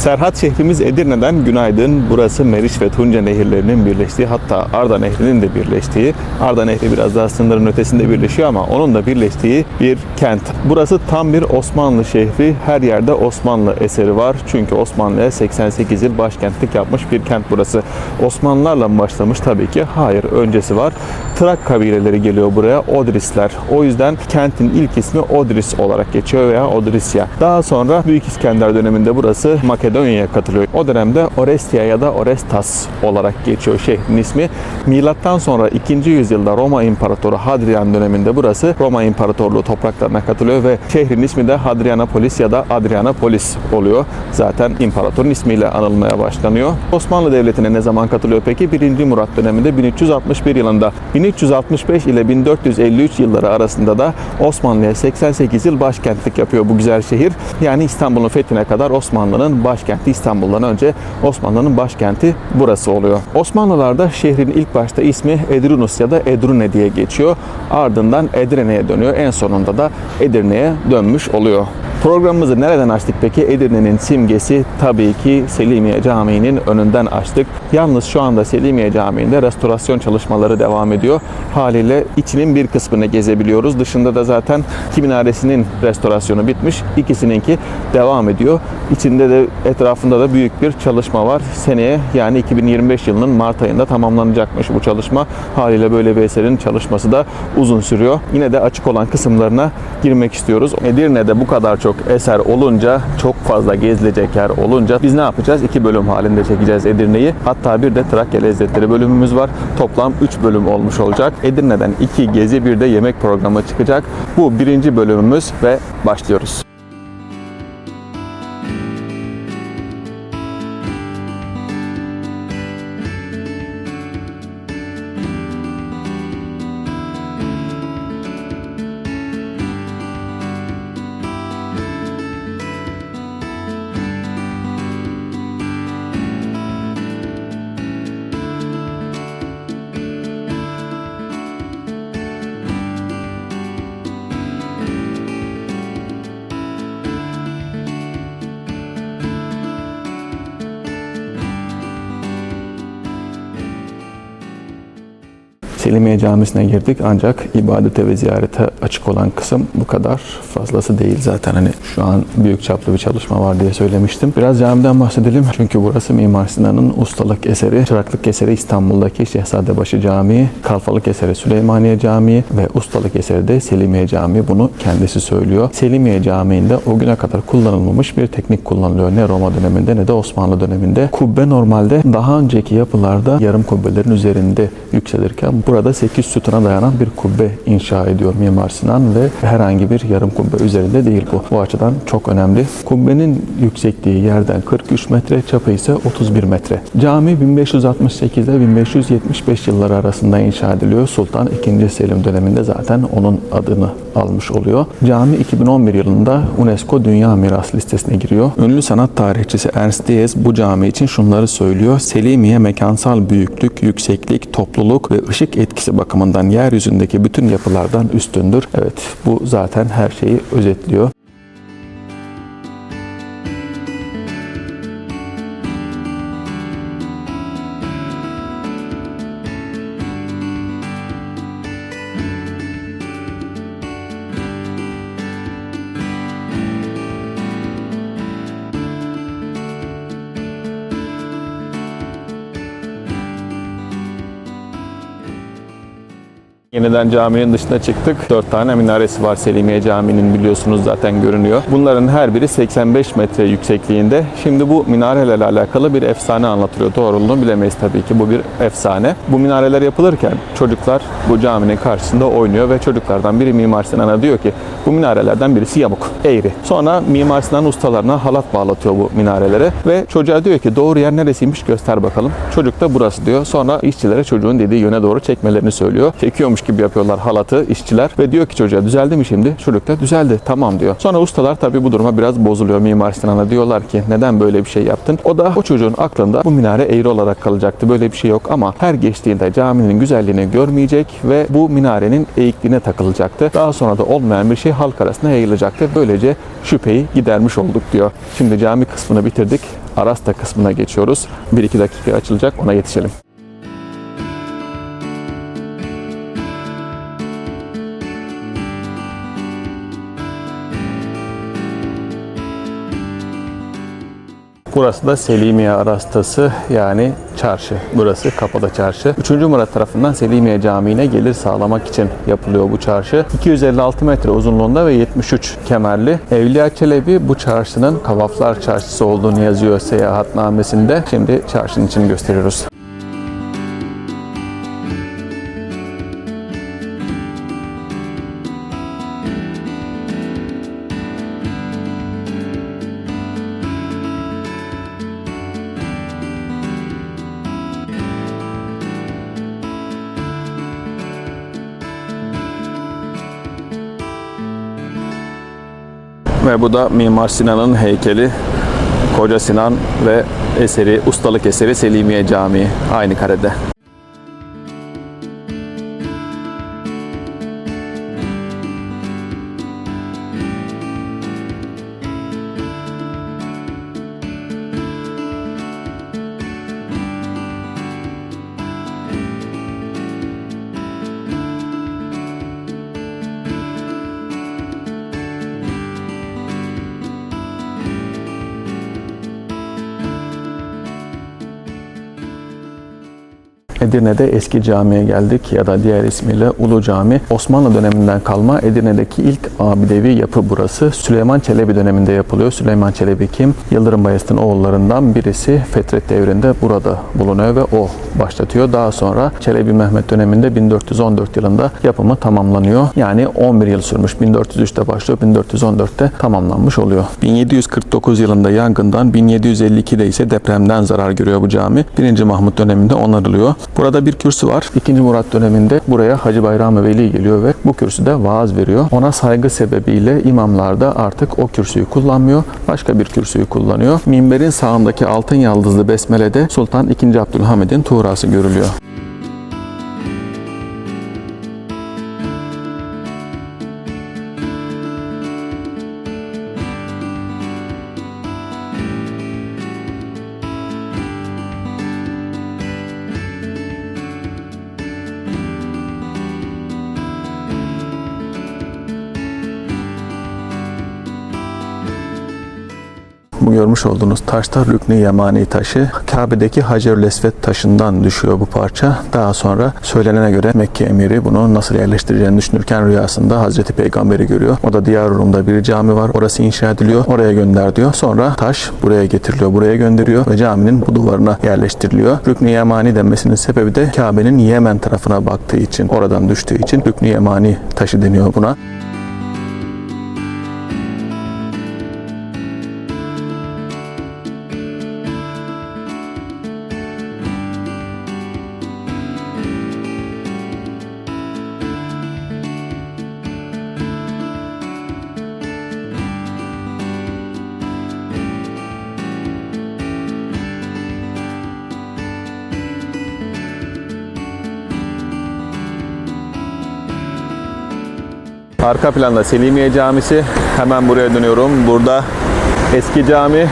Serhat şehrimiz Edirne'den günaydın. Burası Meriç ve Tunca nehirlerinin birleştiği hatta Arda Nehri'nin de birleştiği. Arda Nehri biraz daha sınırın ötesinde birleşiyor ama onun da birleştiği bir kent. Burası tam bir Osmanlı şehri. Her yerde Osmanlı eseri var. Çünkü Osmanlı'ya 88 yıl başkentlik yapmış bir kent burası. Osmanlılarla mı başlamış? Tabii ki hayır. Öncesi var. Trak kabileleri geliyor buraya. Odrisler. O yüzden kentin ilk ismi Odris olarak geçiyor veya Odrisya. Daha sonra Büyük İskender döneminde burası Makedonya'ya katılıyor. O dönemde Orestia ya da Orestas olarak geçiyor şehrin ismi. Milattan sonra 2. yüzyılda Roma İmparatoru Hadrian döneminde burası Roma İmparatorluğu topraklarına katılıyor ve şehrin ismi de Hadrianapolis ya da Adrianapolis oluyor. Zaten imparatorun ismiyle anılmaya başlanıyor. Osmanlı Devleti'ne ne zaman katılıyor peki? 1. Murat döneminde 1361 yılında. 1365 ile 1453 yılları arasında da Osmanlı'ya 88 yıl başkentlik yapıyor bu güzel şehir. Yani İstanbul'un fethine kadar Osmanlı'nın başkenti İstanbul'dan önce Osmanlı'nın başkenti burası oluyor. Osmanlılarda şehrin ilk başta ismi Edrunus ya da Edrune diye geçiyor. Ardından Edirne'ye dönüyor. En sonunda da Edirne'ye dönmüş oluyor. Programımızı nereden açtık peki? Edirne'nin simgesi tabii ki Selimiye Camii'nin önünden açtık. Yalnız şu anda Selimiye Camii'nde restorasyon çalışmaları devam ediyor. Haliyle içinin bir kısmını gezebiliyoruz. Dışında da zaten iki minaresinin restorasyonu bitmiş. İkisininki devam ediyor. İçinde de etrafında da büyük bir çalışma var. Seneye yani 2025 yılının Mart ayında tamamlanacakmış bu çalışma. Haliyle böyle bir eserin çalışması da uzun sürüyor. Yine de açık olan kısımlarına girmek istiyoruz. Edirne'de bu kadar çok eser olunca, çok fazla gezilecek yer olunca biz ne yapacağız? İki bölüm halinde çekeceğiz Edirne'yi. Hatta bir de Trakya Lezzetleri bölümümüz var. Toplam 3 bölüm olmuş olacak. Edirne'den iki gezi bir de yemek programı çıkacak. Bu birinci bölümümüz ve başlıyoruz. Selimiye Camisi'ne girdik. Ancak ibadete ve ziyarete açık olan kısım bu kadar. Fazlası değil zaten hani şu an büyük çaplı bir çalışma var diye söylemiştim. Biraz camiden bahsedelim çünkü burası Mimar Sinan'ın ustalık eseri, çıraklık eseri İstanbul'daki Şehzadebaşı Camii, kalfalık eseri Süleymaniye Camii ve ustalık eseri de Selimiye Camii. Bunu kendisi söylüyor. Selimiye Camii'nde o güne kadar kullanılmamış bir teknik kullanılıyor. Ne Roma döneminde ne de Osmanlı döneminde. Kubbe normalde daha önceki yapılarda yarım kubbelerin üzerinde yükselirken burada 8 sütuna dayanan bir kubbe inşa ediyor Mimar Sinan ve herhangi bir yarım kubbe üzerinde değil bu. Bu açıdan çok önemli. Kubbenin yüksekliği yerden 43 metre, çapı ise 31 metre. Cami 1568 ile 1575 yılları arasında inşa ediliyor. Sultan II. Selim döneminde zaten onun adını almış oluyor. Cami 2011 yılında UNESCO Dünya Miras listesine giriyor. Ünlü sanat tarihçisi Ernst Diez bu cami için şunları söylüyor. Selimiye mekansal büyüklük, yükseklik, topluluk ve ışık etkisi bakımından yeryüzündeki bütün yapılardan üstündür. Evet bu zaten her şeyi özetliyor. Yeniden caminin dışına çıktık. Dört tane minaresi var Selimiye Camii'nin biliyorsunuz zaten görünüyor. Bunların her biri 85 metre yüksekliğinde. Şimdi bu minarelerle alakalı bir efsane anlatılıyor. Doğruluğunu bilemeyiz tabii ki. Bu bir efsane. Bu minareler yapılırken çocuklar bu caminin karşısında oynuyor ve çocuklardan biri Mimar Sinan'a diyor ki bu minarelerden birisi yamuk, eğri. Sonra Mimar Sinan ustalarına halat bağlatıyor bu minarelere ve çocuğa diyor ki doğru yer neresiymiş göster bakalım. Çocuk da burası diyor. Sonra işçilere çocuğun dediği yöne doğru çekmelerini söylüyor. Çekiyormuş gibi yapıyorlar halatı işçiler ve diyor ki çocuğa düzeldi mi şimdi? Çocuk da düzeldi tamam diyor. Sonra ustalar tabii bu duruma biraz bozuluyor Mimar Sinan'a diyorlar ki neden böyle bir şey yaptın? O da o çocuğun aklında bu minare eğri olarak kalacaktı. Böyle bir şey yok ama her geçtiğinde caminin güzelliğini görmeyecek ve bu minarenin eğikliğine takılacaktı. Daha sonra da olmayan bir şey halk arasında yayılacaktı. Böylece şüpheyi gidermiş olduk diyor. Şimdi cami kısmını bitirdik. Arasta kısmına geçiyoruz. 1-2 dakika açılacak ona yetişelim. Burası da Selimiye Arastası yani çarşı. Burası Kapalı Çarşı. 3. Murat tarafından Selimiye Camii'ne gelir sağlamak için yapılıyor bu çarşı. 256 metre uzunluğunda ve 73 kemerli. Evliya Çelebi bu çarşının Kavaflar Çarşısı olduğunu yazıyor seyahatnamesinde. Şimdi çarşının içini gösteriyoruz. Ve bu da Mimar Sinan'ın heykeli. Koca Sinan ve eseri, ustalık eseri Selimiye Camii aynı karede. Edirne'de eski camiye geldik ya da diğer ismiyle Ulu Cami. Osmanlı döneminden kalma Edirne'deki ilk abidevi yapı burası. Süleyman Çelebi döneminde yapılıyor. Süleyman Çelebi kim? Yıldırım Bayezid'in oğullarından birisi. Fetret devrinde burada bulunuyor ve o başlatıyor. Daha sonra Çelebi Mehmet döneminde 1414 yılında yapımı tamamlanıyor. Yani 11 yıl sürmüş. 1403'te başlıyor, 1414'te tamamlanmış oluyor. 1749 yılında yangından, 1752'de ise depremden zarar görüyor bu cami. 1. Mahmut döneminde onarılıyor. Burada bir kürsü var. 2. Murat döneminde buraya Hacı Bayram Veli geliyor ve bu kürsüde vaaz veriyor. Ona saygı sebebiyle imamlar da artık o kürsüyü kullanmıyor. Başka bir kürsüyü kullanıyor. Minberin sağındaki altın yaldızlı besmelede Sultan II. Abdülhamid'in tuğrası görülüyor. Bu görmüş olduğunuz taşta Rüknü Yemani taşı. Kabe'deki Hacerül Esved taşından düşüyor bu parça. Daha sonra söylenene göre Mekke emiri bunu nasıl yerleştireceğini düşünürken rüyasında Hazreti Peygamber'i görüyor. O da Diyar Rum'da bir cami var. Orası inşa ediliyor. Oraya gönder diyor. Sonra taş buraya getiriliyor. Buraya gönderiyor ve caminin bu duvarına yerleştiriliyor. Rüknü Yemani denmesinin sebebi de Kabe'nin Yemen tarafına baktığı için, oradan düştüğü için Rüknü Yemani taşı deniyor buna. Arka planda Selimiye Camisi. Hemen buraya dönüyorum. Burada eski cami.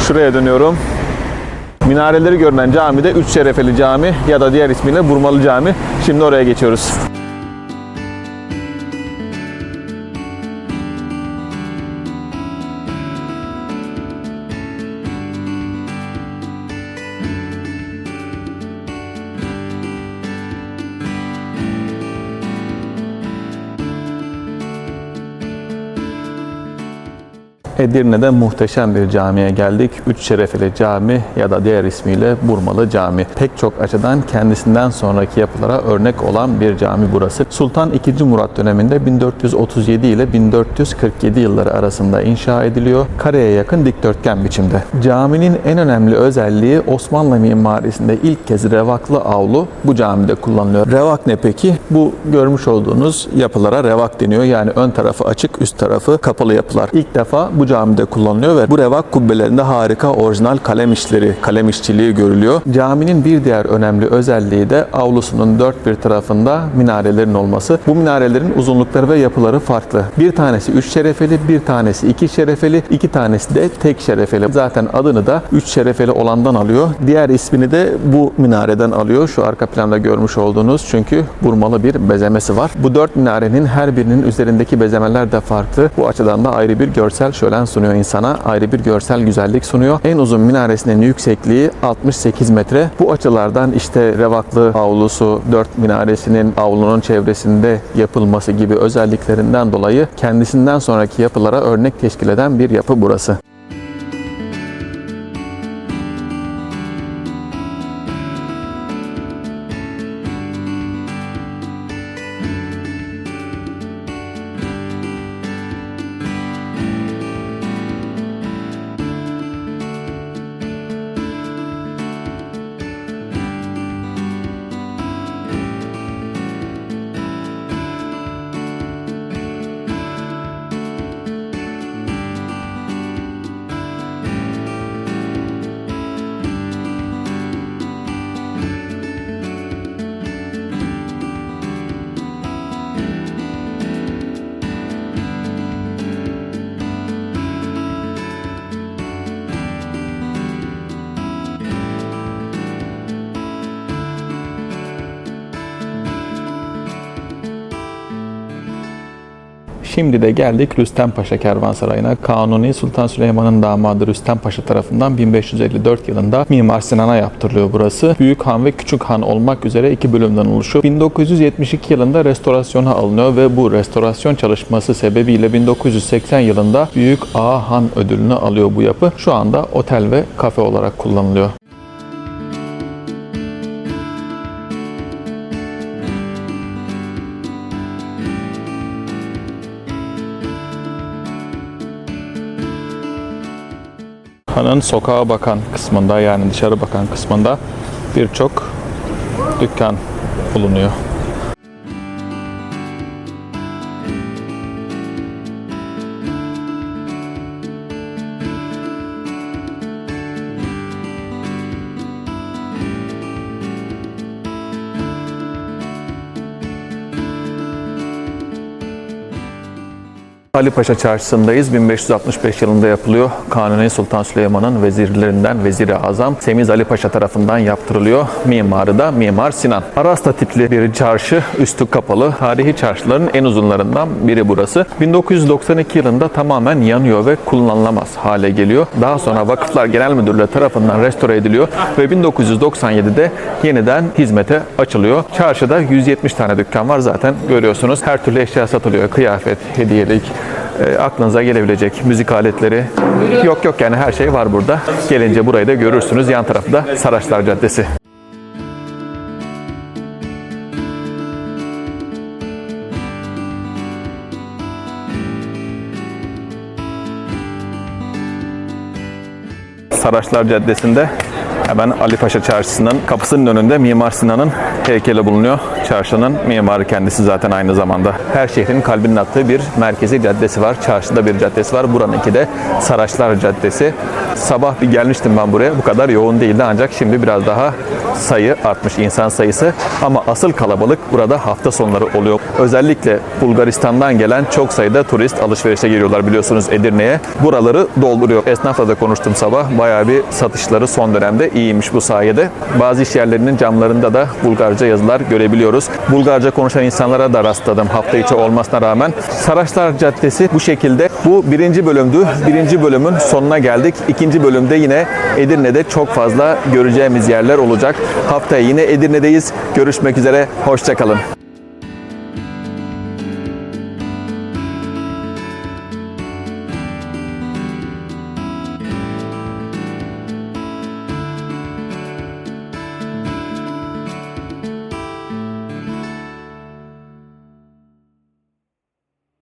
Şuraya dönüyorum. Minareleri görünen cami de Üç Şerefeli Cami ya da diğer ismiyle Burmalı Cami. Şimdi oraya geçiyoruz. Edirne'de muhteşem bir camiye geldik. Üç Şerefeli Cami ya da diğer ismiyle Burmalı Cami. Pek çok açıdan kendisinden sonraki yapılara örnek olan bir cami burası. Sultan II. Murat döneminde 1437 ile 1447 yılları arasında inşa ediliyor. Kareye yakın dikdörtgen biçimde. Caminin en önemli özelliği Osmanlı mimarisinde ilk kez revaklı avlu bu camide kullanılıyor. Revak ne peki? Bu görmüş olduğunuz yapılara revak deniyor. Yani ön tarafı açık, üst tarafı kapalı yapılar. İlk defa bu camide kullanılıyor ve bu revak kubbelerinde harika orijinal kalem işleri, kalem işçiliği görülüyor. Caminin bir diğer önemli özelliği de avlusunun dört bir tarafında minarelerin olması. Bu minarelerin uzunlukları ve yapıları farklı. Bir tanesi 3 şerefeli, bir tanesi 2 şerefeli, iki tanesi de tek şerefeli. Zaten adını da 3 şerefeli olandan alıyor. Diğer ismini de bu minareden alıyor. Şu arka planda görmüş olduğunuz çünkü burmalı bir bezemesi var. Bu dört minarenin her birinin üzerindeki bezemeler de farklı. Bu açıdan da ayrı bir görsel şölen sunuyor insana. Ayrı bir görsel güzellik sunuyor. En uzun minaresinin yüksekliği 68 metre. Bu açılardan işte Revaklı avlusu, dört minaresinin avlunun çevresinde yapılması gibi özelliklerinden dolayı kendisinden sonraki yapılara örnek teşkil eden bir yapı burası. Şimdi de geldik Rüstem Paşa Kervansarayı'na. Kanuni Sultan Süleyman'ın damadı Rüstem Paşa tarafından 1554 yılında Mimar Sinan'a yaptırılıyor burası. Büyük Han ve Küçük Han olmak üzere iki bölümden oluşuyor. 1972 yılında restorasyona alınıyor ve bu restorasyon çalışması sebebiyle 1980 yılında Büyük Ağa Han ödülünü alıyor bu yapı. Şu anda otel ve kafe olarak kullanılıyor. Hanın sokağa bakan kısmında yani dışarı bakan kısmında birçok dükkan bulunuyor. Ali Paşa Çarşısı'ndayız. 1565 yılında yapılıyor. Kanuni Sultan Süleyman'ın vezirlerinden Vezir-i Azam Semiz Ali Paşa tarafından yaptırılıyor. Mimarı da Mimar Sinan. Arasta tipli bir çarşı, üstü kapalı. Tarihi çarşıların en uzunlarından biri burası. 1992 yılında tamamen yanıyor ve kullanılamaz hale geliyor. Daha sonra Vakıflar Genel Müdürlüğü tarafından restore ediliyor ve 1997'de yeniden hizmete açılıyor. Çarşıda 170 tane dükkan var zaten görüyorsunuz. Her türlü eşya satılıyor. Kıyafet, hediyelik, e, aklınıza gelebilecek müzik aletleri yok yok yani her şey var burada. Gelince burayı da görürsünüz. Yan tarafı da Saraçlar Caddesi. Saraçlar Caddesi'nde hemen Ali Paşa Çarşısı'nın kapısının önünde Mimar Sinan'ın heykeli bulunuyor. Çarşının mimarı kendisi zaten aynı zamanda. Her şehrin kalbinin attığı bir merkezi caddesi var. Çarşıda bir caddesi var. Buranınki de Saraçlar Caddesi. Sabah bir gelmiştim ben buraya. Bu kadar yoğun değildi ancak şimdi biraz daha sayı artmış insan sayısı. Ama asıl kalabalık burada hafta sonları oluyor. Özellikle Bulgaristan'dan gelen çok sayıda turist alışverişe geliyorlar biliyorsunuz Edirne'ye. Buraları dolduruyor. Esnafla da konuştum sabah. Bayağı bir satışları son dönemde iyiymiş bu sayede. Bazı iş yerlerinin camlarında da Bulgarca yazılar görebiliyoruz. Bulgarca konuşan insanlara da rastladım hafta içi olmasına rağmen. Saraçlar Caddesi bu şekilde. Bu birinci bölümdü. Birinci bölümün sonuna geldik. İkinci bölümde yine Edirne'de çok fazla göreceğimiz yerler olacak. Haftaya yine Edirne'deyiz. Görüşmek üzere. Hoşçakalın.